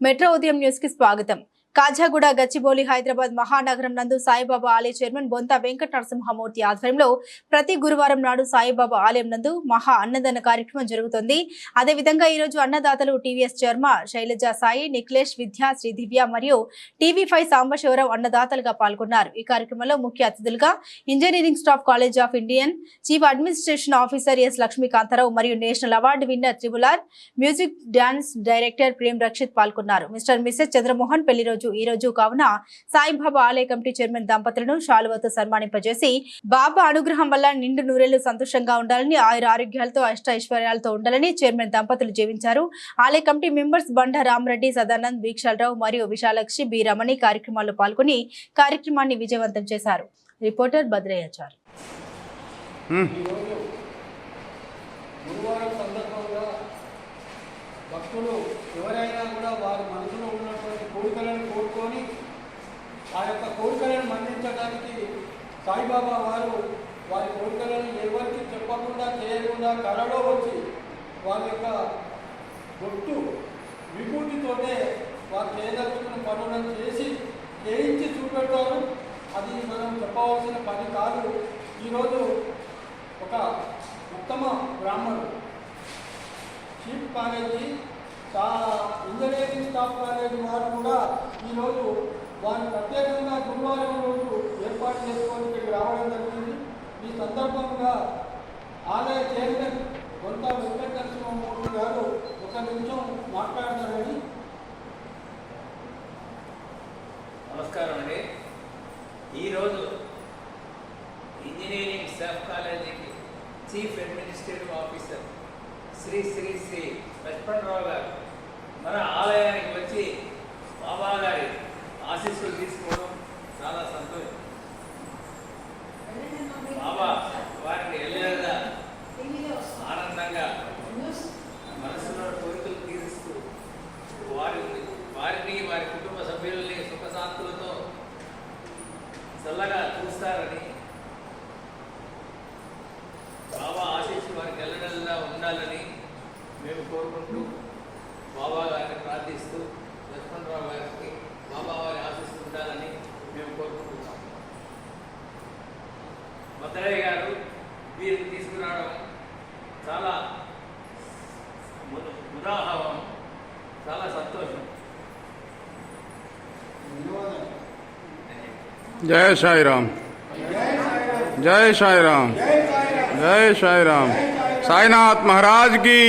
Metro ఉదయం news కి స్వాగతం కాజాగూడ గచ్చిబౌలి హైదరాబాద్ మహానగరం నందు సాయిబాబా ఆలయ చైర్మన్ బొంత వెంకట నరసింహమూర్తి ఆధ్వర్యంలో ప్రతి గురువారం నాడు సాయిబాబా ఆలయం నందు మహా అన్నదాన కార్యక్రమం జరుగుతుంది. అదేవిధంగా ఈరోజు అన్నదాతలు టీవీఎస్ చర్మ శైలజ సాయి నిఖిలేష్ విద్యా శ్రీ దివ్య మరియు టీవీ ఫైవ్ సాంబశివరావు అన్నదాతలుగా పాల్గొన్నారు. ఈ కార్యక్రమంలో ముఖ్య అతిథులుగా engineering staff college of Indian chief administration officer S Lakshmikantarao మరియు national award winner triple R music dance director Prem Rakshith పాల్గొన్నారు. మిస్టర్ మిసెస్ చంద్రమోహన్ పెళ్ళి రోజు ఈ రోజు కావున సాయిబాబా ఆలయ కమిటీ చైర్మన్ దంపతులను శాలువతో సన్మానింపజేసి బాబా అనుగ్రహం వల్ల నిండు నూరేళ్ళు సంతోషంగా ఉండాలని ఆయుర ఆరోగ్యాలతో అష్ట ఐశ్వర్యాలతో ఉండాలని చైర్మన్ దంపతులు జీవించారు. ఆలయ కమిటీ మెంబర్స్ బండ రామరెడ్డి సదానంద్ వీక్షాలరావు మరియు విశాలక్షి బి రమణి కార్యక్రమాల్లో పాల్గొని కార్యక్రమాన్ని విజయవంతం చేశారు. రిపోర్టర్ భద్రయ్యాచారి గురువారం సందర్భంగా భక్తులు ఎవరైనా కూడా వారి మనసులో ఉన్నటువంటి కోరికలను కోరుకొని ఆ యొక్క కోరికలను మన్నించడానికి సాయిబాబా వారు వారి కోరికలను ఎవరికి చెప్పకుండా చేయకుండా కలలో వచ్చి వారి యొక్క బొట్టు విభూతితోనే వారు చేయదలుచుకున్న పనులను చేసి చేయించి చూపెడతారు. అది మనం చెప్పవలసిన పని కాదు. ఈరోజు ఒక కాలేజీ చాలా ఇంజనీరింగ్ స్టాఫ్ కాలేజీ వారు కూడా ఈరోజు వారు ప్రత్యేకంగా గురువారం రోజు ఏర్పాటు చేసుకొని ఇక్కడికి రావడం జరిగింది. ఈ సందర్భంగా ఆలయ చైర్మన్ కొంత వెంకట గారు ఒక నిమిషం మాట్లాడతారని. నమస్కారం అండి. ఈరోజు ఇంజనీరింగ్ స్టాఫ్ కాలేజీకి chief administrative officer Shri Shri Shri Lakshmanarao గారు మన ఆలయానికి వచ్చి బాబా గారి ఆశీస్సులు తీసుకోవడం చాలా సంతోషం. బాబా వారిని వెళ్ళేదా ఆనందంగా మనసులో కోరికలు తీరుస్తూ వారిని వారిని వారి కుటుంబ సభ్యుల్ని సుఖశాంతులతో చల్లగా చూస్తారని బాబా ఆశీస్సు వారికి ఎల్లడల్లా ఉండాలని మేము కోరుకుంటూ బాబా గారిని ప్రార్థిస్తూ లక్ష్మణరావు గారికి బాబా వారి ఆశిస్తుంటారని మేము కోరుకుంటున్నాం. మద్దరయ్య గారు వీరిని తీసుకురావడం చాలా ఉదాహరణ చాలా సంతోషం. జయ సాయిరామ్. జయ సాయిరామ్. జయ సాయిరామ్. సాయినాథ్ మహారాజ్కి